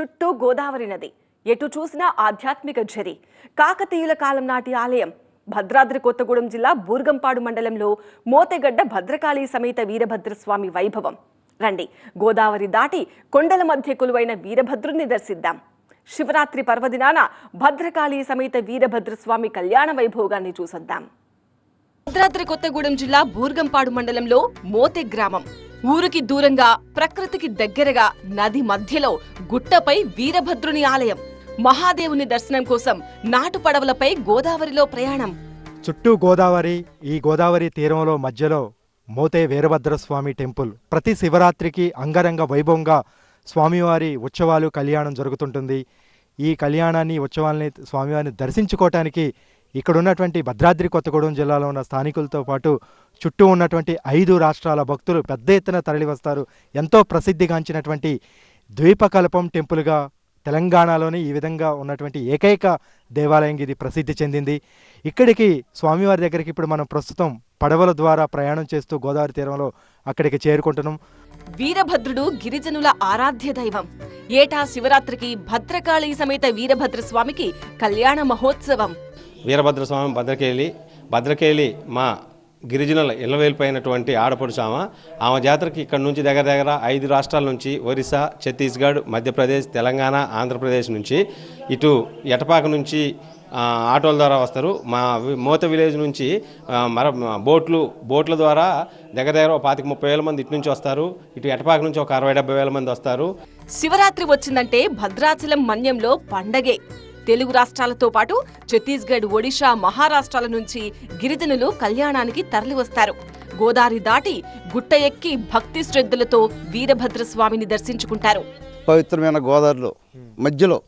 చుట్టూ గోదావరి నది. ఎటు చూసినా ఆధ్యాత్మిక ఝరి. కాకతీయుల కాలం నాటి ఆలయం. భద్రాద్రి కొత్తగూడెం జిల్లా బూర్గంపాడు మండలంలో మోతెగడ్డ భద్రకాళీ సమేత వీరభద్రస్వామి వైభవం. రండి గోదావరి దాటి కొండల మధ్య కొలువైన వీరభద్రుణ్ణి దర్శిద్దాం. శివరాత్రి పర్వదినాన భద్రకాళీ సమేత వీరభద్రస్వామి కళ్యాణ వైభోగాన్ని చూసొద్దాం. భద్రాద్రి కొత్తగూడెం జిల్లా బూర్గంపాడు మండలంలో మోతె గ్రామం. ఊరికి దూరంగా ప్రకృతికి దగ్గరగా నది మధ్యలో గుట్టపై వీరభద్రుని ఆలయం. మహాదేవుని దర్శనం కోసం నాటు పడవలపై గోదావరిలో ప్రయాణం. చుట్టూ గోదావరి ఈ గోదావరి తీరంలో మధ్యలో మోతే వీరభద్రస్వామి టెంపుల్. ప్రతి శివరాత్రికి అంగరంగ వైభవంగా స్వామివారి ఉత్సవాలు కళ్యాణం జరుగుతుంటుంది. ఈ కళ్యాణాన్ని ఉత్సవాల్ని స్వామివారిని దర్శించుకోవటానికి ఇక్కడ ఉన్నటువంటి భద్రాద్రి కొత్తగూడెం జిల్లాలో ఉన్న స్థానికులతో పాటు చుట్టూ ఉన్నటువంటి ఐదు రాష్ట్రాల భక్తులు పెద్ద ఎత్తున తరలివస్తారు. ఎంతో ప్రసిద్ధిగాంచినటువంటి ద్వీపకల్పం టెంపుల్గా తెలంగాణలోని ఈ విధంగా ఉన్నటువంటి ఏకైక దేవాలయం ఇది ప్రసిద్ధి చెందింది. ఇక్కడికి స్వామివారి దగ్గరికి ఇప్పుడు మనం ప్రస్తుతం పడవల ద్వారా ప్రయాణం చేస్తూ గోదావరి తీరంలో అక్కడికి చేరుకుంటున్నాం. వీరభద్రుడు గిరిజనుల ఆరాధ్య దైవం. ఏటా శివరాత్రికి భద్రకాళి సమేత వీరభద్ర స్వామికి కళ్యాణ మహోత్సవం. వీరభద్రస్వామి భద్రకేలి భద్రకేలి మా గిరిజనుల ఇళ్ళవేలిపోయినటువంటి ఆడపడుచు ఆమె. ఆమె జాతరకి ఇక్కడ నుంచి దగ్గర దగ్గర ఐదు రాష్ట్రాల నుంచి ఒరిస్సా ఛత్తీస్గఢ్ మధ్యప్రదేశ్ తెలంగాణ ఆంధ్రప్రదేశ్ నుంచి ఇటు ఎటపాక నుంచి ఆటోల ద్వారా వస్తారు. మా మూత మోత విలేజ్ నుంచి మర బోట్లు బోట్ల ద్వారా దగ్గర దగ్గర ఒక పాతిక ముప్పై వేల మంది ఇటు నుంచి వస్తారు. ఇటు ఎటపాక నుంచి ఒక అరవై డెబ్బై వేల మంది వస్తారు. శివరాత్రి వచ్చిందంటే భద్రాచలం మన్యంలో పండగే. తెలుగు రాష్ట్రాలతో పాటు ఛత్తీస్గఢ్ ఒడిషా మహారాష్ట్రాల నుంచి గిరిజనులు కళ్యాణానికి తరలివస్తారు. గోదావరి దాటి గుట్ట ఎక్కి భక్తి శ్రద్ధలతో వీరభద్ర స్వామిని దర్శించుకుంటారు. పవిత్రమైన గోదావరిలో మధ్యలో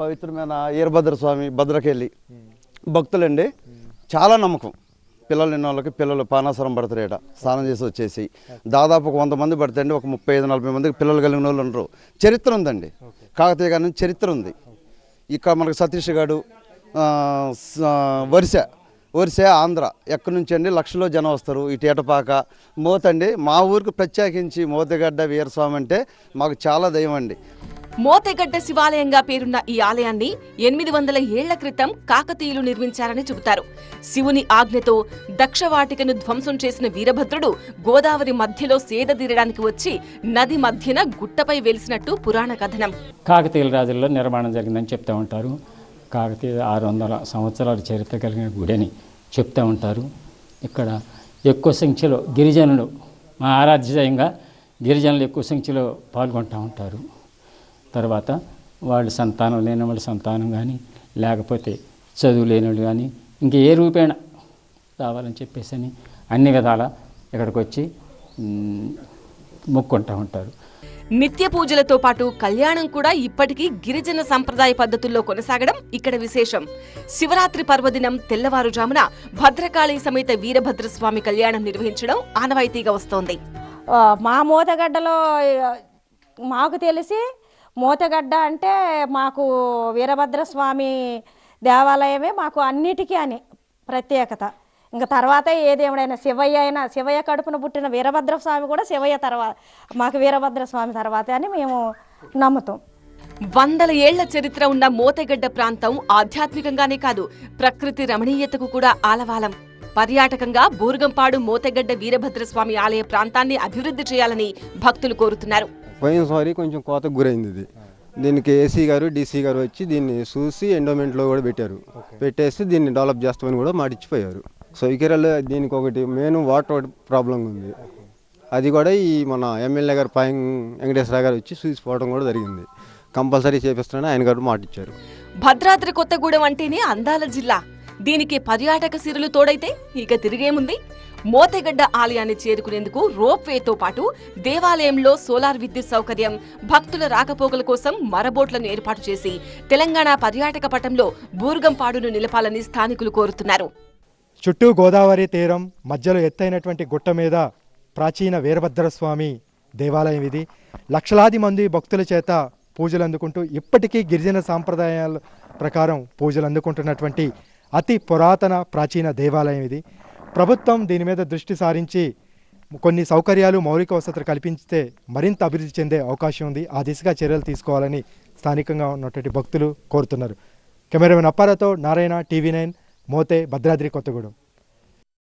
పవిత్రమైన వీరభద్ర స్వామి భద్రకెళ్ళి భక్తులండి చాలా నమ్మకం. పిల్లలు ఎన్న వాళ్ళకి పిల్లలు పానాసరం పడతారు ఈడ స్నానం చేసి వచ్చేసి దాదాపు ఒక వంద మంది పడతాయండి ఒక ముప్పై ఐదు నలభై మందికి పిల్లలు కలిగిన వాళ్ళు ఉండరు. చరిత్ర ఉందండి. కాకతీయ గారి నుంచి చరిత్ర ఉంది. ఇక్కడ మనకు సతీష్ గారు స- వరిస వరిస ఆంధ్ర ఎక్కడి నుంచి అండి? లక్షలో జనం వస్తారు ఇటు ఏటపాక మోతండి మా ఊరికి ప్రత్యేకించి మోతగడ్డ వీరస్వామి అంటే మాకు చాలా దయం అండి. మోతెగడ్డ శివాలయంగా పేరున్న ఈ ఆలయాన్ని ఎనిమిది వందల ఏళ్ళ క్రితం కాకతీయులు నిర్మించారని చెబుతారు. శివుని ఆజ్ఞతో దక్షవాటికను ధ్వంసం చేసిన వీరభద్రుడు గోదావరి మధ్యలో సేదదీరడానికి వచ్చి నది మధ్యన గుట్టపై వెలిసినట్టు పురాణ కథనం. కాకతీయుల రాజుల్లో నిర్మాణం జరిగిందని చెప్తూ ఉంటారు. కాకతీయ ఆరు వందల సంవత్సరాల చరిత్ర కలిగిన గుడని చెప్తూ ఉంటారు. ఇక్కడ ఎక్కువ సంఖ్యలో గిరిజనులు మా ఆరాధ్యంగా గిరిజనులు ఎక్కువ సంఖ్యలో పాల్గొంటూ ఉంటారు. తర్వాత వాళ్ళు సంతానం లేని వాళ్ళ సంతానం కానీ లేకపోతే చదువు లేని వాళ్ళు కానీ ఇంక ఏ రూపేణ రావాలని చెప్పేసి అని అన్ని విధాల ఇక్కడికి వచ్చి మొక్కుంటూ ఉంటారు. నిత్య పూజలతో పాటు కళ్యాణం కూడా ఇప్పటికీ గిరిజన సంప్రదాయ పద్ధతుల్లో కొనసాగడం ఇక్కడ విశేషం. శివరాత్రి పర్వదినం తెల్లవారుజామున భద్రకాళి సమేత వీరభద్ర స్వామి కళ్యాణం నిర్వహించడం ఆనవాయితీగా వస్తోంది. మా మూతగడ్డలో మాకు తెలిసి మూతగడ్డ అంటే మాకు వీరభద్ర స్వామి దేవాలయమే మాకు అన్నిటికీ అని ప్రత్యేకత. ఇంకా తర్వాత ఏదేమైనా శివయ్య అయినా శివయ్య కడుపున పుట్టిన వీరభద్ర స్వామి కూడా శివయ్య తర్వాత మాకు వీరభద్ర స్వామి తర్వాతే అని మేము నమ్ముతాం. వందల ఏళ్ళ చరిత్ర ఉన్న మోతెగడ్డ ప్రాంతం ఆధ్యాత్మికంగానే కాదు ప్రకృతి రమణీయతకు కూడా ఆలవాలం. పర్యాటకంగా బూర్గంపాడు మోతెగడ్డ వీరభద్ర స్వామి ఆలయ ప్రాంతాన్ని అభివృద్ధి చేయాలని భక్తులు కోరుతున్నారు. పోయినసారి కొంచెం కోతకు గురైంది ఇది దీనికి ఏసీ గారు డీసీ గారు వచ్చి దీన్ని చూసి ఎండోమెంట్లో కూడా పెట్టారు. పెట్టేసి దీన్ని డెవలప్ చేస్తామని కూడా మాటిచ్చిపోయారు. సౌకర్యాలు దీనికి ఒకటి మెయిన్ వాటర్ ప్రాబ్లం ఉంది. అది కూడా ఈ మన ఎమ్మెల్యే గారు పాయం వెంకటేశ్వర గారు వచ్చి చూసిపోవడం కూడా జరిగింది. కంపల్సరీ చేపిస్తానని ఆయన గారు మాటిచ్చారు. భద్రాద్రి కొత్తగూడెం అంటేనే అందాల జిల్లా. దీనికి పర్యాటక సిరులు తోడైతే ఇక తిరిగేముంది? మోతెగడ్డ ఆలయాన్ని చేరుకునేందుకు రోప్ వేతో పాటు దేవాలయంలో సోలార్ విద్యుత్ సౌకర్యం భక్తుల రాకపోకల కోసం మరబోట్లను ఏర్పాటు చేసి తెలంగాణ పర్యాటక పటంలో బూర్గంపాడును నిలపాలని స్థానికులు కోరుతున్నారు. చుట్టూ గోదావరి తీరం మధ్యలో ఎత్తైనటువంటి గుట్ట మీద ప్రాచీన వీరభద్రస్వామి దేవాలయం ఇది. లక్షలాది మంది భక్తుల చేత పూజలు అందుకుంటూ ఇప్పటికీ గిరిజన సాంప్రదాయాల ప్రకారం పూజలు అందుకుంటున్నటువంటి అతి పురాతన ప్రాచీన దేవాలయం ఇది. ప్రభుత్వం దీని మీద దృష్టి సారించి కొన్ని సౌకర్యాలు మౌలిక వసతులు కల్పిస్తే మరింత అభివృద్ధి చెందే అవకాశం ఉంది. ఆ దిశగా చర్యలు తీసుకోవాలని స్థానికంగా ఉన్నటువంటి భక్తులు కోరుతున్నారు. కెమెరామెన్ అప్పారాతో నారాయణ టీవీ నైన్ మోతే భద్రాద్రి కొత్తగూడెం.